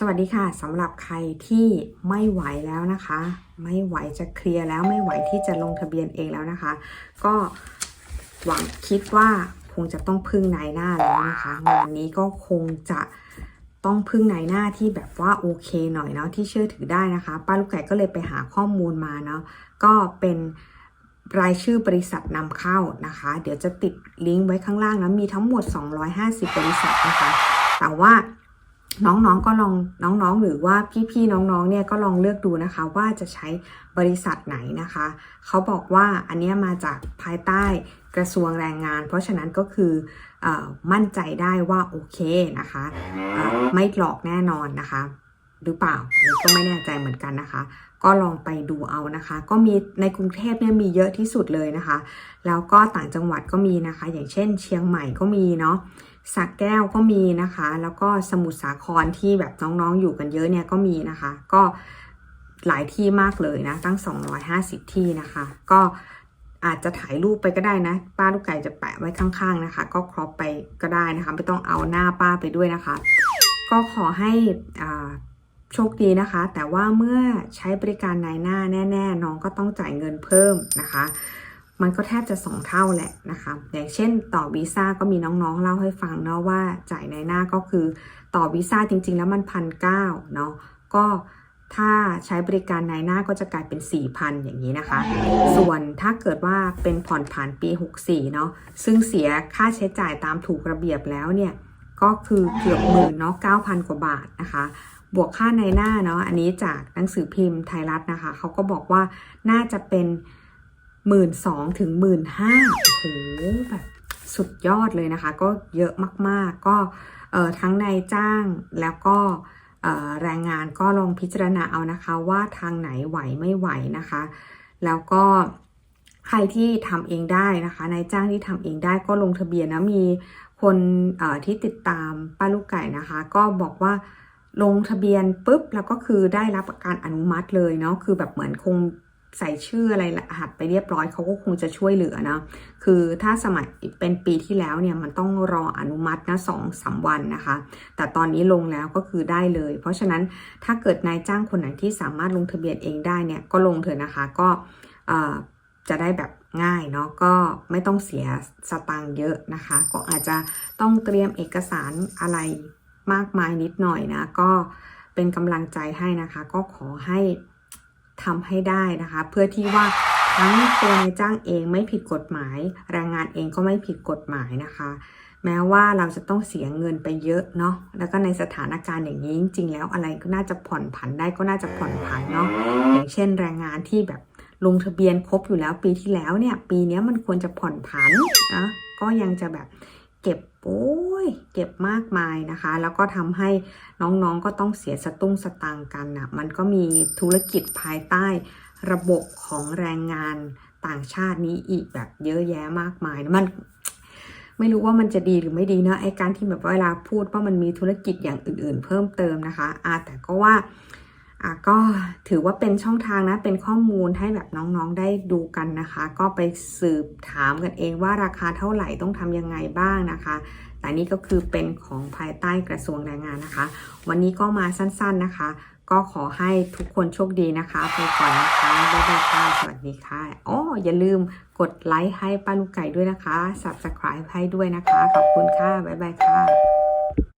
สวัสดีค่ะสำหรับใครที่ไม่ไหวแล้วนะคะ ไม่ไหวจะเคลียร์แล้วไม่ไหวที่จะลงทะเบียนเองแล้วนะคะ ก็หวังคิดว่าคงจะต้องพึ่งนายหน้าแล้วนะคะงานนี้ก็คงจะต้องพึ่งนายหน้าที่แบบว่าโอเคหน่อยเนาะที่เชื่อถือได้นะคะ ป้าลูกไก่ก็เลยไปหาข้อมูลมาเนาะก็เป็นรายชื่อบริษัทนำเข้านะคะ เดี๋ยวจะติดลิงก์ไว้ข้างล่างนะมีทั้งหมด 250 บริษัทนะคะ แต่ว่า น้องๆก็ลองน้องๆ หรือว่าพี่ๆน้องๆเนี่ยก็ลองเลือกดูนะคะ ว่าจะใช้บริษัทไหนนะคะ เขาบอกว่าอันเนี้ยมาจากภายใต้กระทรวงแรงงาน เพราะฉะนั้นก็คือเออมั่นใจได้ว่าโอเคนะคะเอ่อไม่หลอกแน่นอนนะคะ หรือเปล่าอันนี้ก็ไม่แน่ใจเหมือนกันนะคะ ก็ลองไปดูเอานะคะ ก็มีในกรุงเทพเนี่ยมีเยอะที่สุดเลยนะคะ แล้วก็ต่างจังหวัดก็มีนะคะ อย่างเช่น เชียงใหม่ก็มีเนาะ สักแก้วก็มีนะคะ แล้วก็สมุทรสาครที่แบบน้องๆอยู่กันเยอะเนี่ยก็มีนะคะ ก็หลายที่มากเลยนะ ตั้ง 250 ที่นะคะ ก็อาจจะถ่ายรูปไปก็ได้นะ ป้าลูกไก่จะแปะไว้ข้าง ๆนะคะ ก็ครอปไปก็ได้นะคะ ไม่ต้องเอาหน้าป้าไปด้วยนะคะ ก็ขอให้อ่าโชคดีนะคะ แต่ว่าเมื่อใช้บริการนายหน้าแน่ ๆ น้องก็ต้องจ่ายเงินเพิ่มนะคะ มันก็แทบจะสองเท่าแหละนะคะอย่างเช่นต่อวีซ่าก็มีน้องๆเล่าให้ฟังเนาะว่าจ่ายในหน้าก็คือต่อวีซ่าจริง ๆ แล้วมันพันเก้าเนาะก็ถ้าใช้บริการในหน้าก็จะกลายเป็น 4,000 อย่างนี้นะคะ ส่วนถ้าเกิดว่าเป็นผ่อนผันปี 64 เนาะ ซึ่งเสียค่าใช้จ่ายตามถูกระเบียบแล้วเนี่ย ก็คือเกือบหมื่นเนาะ 9,000 กว่าบาทนะคะ บวกค่าในหน้าเนาะ อันนี้จากหนังสือพิมพ์ไทยรัฐนะคะ เขาก็บอกว่าน่าจะเป็น หมื่นสองถึงหมื่นห้าโอ้โหแบบสุดยอดเลยนะคะ ก็เยอะมากๆ ก็ทั้งนายจ้างแล้วก็แรงงานก็ลองพิจารณาเอานะคะ ว่าทางไหนไหวไม่ไหวนะคะ แล้วก็ใครที่ทำเองได้นะคะนายจ้างที่ทำเองได้ก็ลงทะเบียนนะมีคนที่ติดตามป้าลูกไก่นะคะ ก็บอกว่าลงทะเบียนปุ๊บแล้วก็คือได้รับการอนุมัติเลยเนาะคือแบบเหมือนคง ใส่ชื่ออะไรรหัสไปเรียบร้อยเขาก็คงจะช่วยเหลือนะคือถ้าสมัยเป็นปีที่แล้วเนี่ยมันต้องรออนุมัตินะสองสามวันนะคะ แต่ตอนนี้ลงแล้วก็คือได้เลย เพราะฉะนั้นถ้าเกิดนายจ้างคนไหนที่สามารถลงทะเบียนเองได้เนี่ยก็ลงเถอะนะคะก็จะได้แบบง่ายเนาะก็ไม่ต้องเสียสตังค์เยอะนะคะ ก็อาจจะต้องเตรียมเอกสารอะไรมากมายนิดหน่อยนะ ก็เป็นกำลังใจให้นะคะ ก็ขอให้ ทำให้ได้นะคะ เพื่อที่ว่าทั้งตัวนายจ้างเองไม่ผิดกฎหมาย แรงงานเองก็ไม่ผิดกฎหมายนะคะ แม้ว่าเราจะต้องเสียเงินไปเยอะเนาะแล้วก็ในสถานการณ์อย่างนี้จริงๆ แล้วอะไรก็น่าจะผ่อนผันได้ก็น่าจะผ่อนผันเนาะอย่างเช่น แรงงานที่แบบลงทะเบียนครบอยู่แล้วปีที่แล้วเนี่ยปีนี้มันควรจะผ่อนผันนะก็ยังจะแบบ เก็บโอ้ยเก็บมากมายนะคะ แล้วก็ทำให้น้องๆก็ต้องเสียสตุ้งสตางค์กันนะมันก็มีธุรกิจภายใต้ระบบของแรงงานต่างชาตินี้อีกแบบเยอะแยะมากมายนะมันไม่รู้ว่ามันจะดีหรือไม่ดีนะไอการที่แบบเวลาพูดว่ามันมีธุรกิจอย่างอื่น ๆ เพิ่มเติมนะคะอาแต่ก็ว่า อะก็ถือว่าเป็นช่องทางนะ เป็นข้อมูลให้แบบน้องๆได้ดูกันนะคะ ก็ไปสืบถามกันเองว่าราคาเท่าไหร่ต้องทำยังไงบ้างนะคะ แต่นี่ก็คือเป็นของภายใต้กระทรวงแรงงานนะคะ วันนี้ก็มาสั้นๆนะคะ ก็ขอให้ทุกคนโชคดีนะคะไปก่อนนะคะบ๊ายบายค่ะสวัสดีค่ะอ๋ออย่าลืมกดไลค์ให้ป้าลูกไก่ด้วยนะคะ subscribe ให้ด้วยนะคะ ขอบคุณค่ะบ๊ายบายค่ะ